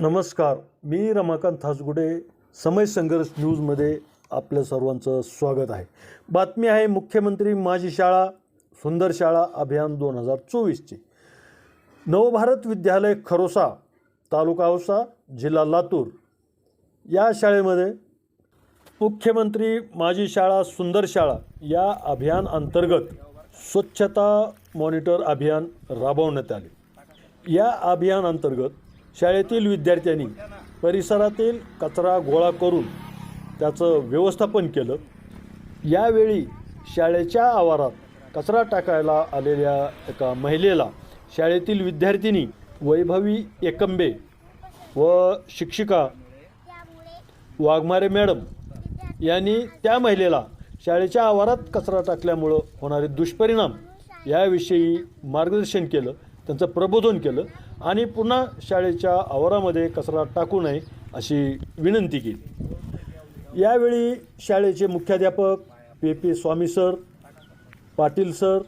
नमस्कार मी रमाकांत हासगुडे समय संघर्ष न्यूजमध्ये आपल्या सर्वांचं स्वागत आहे. बातमी आहे मुख्यमंत्री माझी शाळा सुंदर शाळा अभियान दोन हजार चोवीसची. नवभारत विद्यालय खरोसा तालुका औसा जिल्हा लातूर. या शाळेमध्ये मुख्यमंत्री माझी शाळा सुंदर शाळा या अभियान अंतर्गत स्वच्छता मॉनिटर अभियान राबवण्यात आले. या अभियान अंतर्गत शाळेतील विद्यार्थ्यांनी परिसरातील कचरा गोळा करून त्याचं व्यवस्थापन केलं. यावेळी शाळेच्या आवारात कचरा टाकायला आलेल्या एका महिलेला शाळेतील विद्यार्थिनी वैभवी एकंबे व शिक्षिका वाघमारे मॅडम यांनी त्या महिलेला शाळेच्या आवारात कचरा टाकल्यामुळं होणारे दुष्परिणाम याविषयी मार्गदर्शन केलं. त्यांचं प्रबोधन केलं आणि पुन्हा शाळेच्या आवारामध्ये कचरा टाकू नये अशी विनंती केली. यावेळी शाळेचे मुख्याध्यापक P P Swami sir Patil sir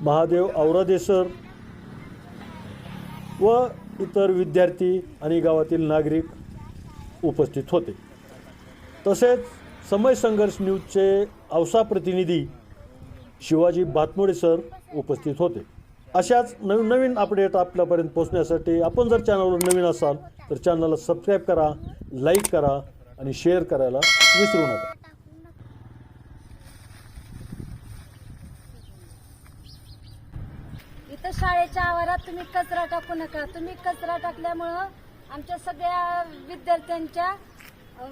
Mahadev Aurade sir व इतर विद्यार्थी आणि गावातील नागरिक उपस्थित होते. तसेच समय संघर्ष न्यूजचे औसा प्रतिनिधी शिवाजी बातमोडे सर उपस्थित होते. अशाच नवीन नवीन अपडेट आपल्यापर्यंत पोहोचण्यासाठी आपण जर चॅनलवर नवीन असाल तर चॅनलला सबस्क्राईब करा लाईक करा आणि शेअर करायला विसरू नका. इथं शाळेच्या आवारात तुम्ही कचरा टाकू नका. तुम्ही कचरा टाकल्यामुळं आमच्या सगळ्या विद्यार्थ्यांच्या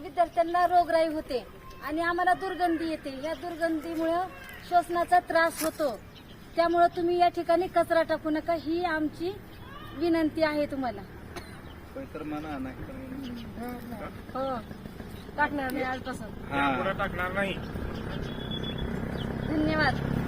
विद्यार्थ्यांना रोगराई होते आणि आम्हाला दुर्गंधी येते. या दुर्गंधीमुळं श्वसनाचा त्रास होतो. त्यामुळं तुम्ही या ठिकाणी कचरा टाकू नका. ही आमची विनंती आहे तुम्हाला. हो. टाकणार नाही आजपासून. हा. टाकणार नाही. धन्यवाद.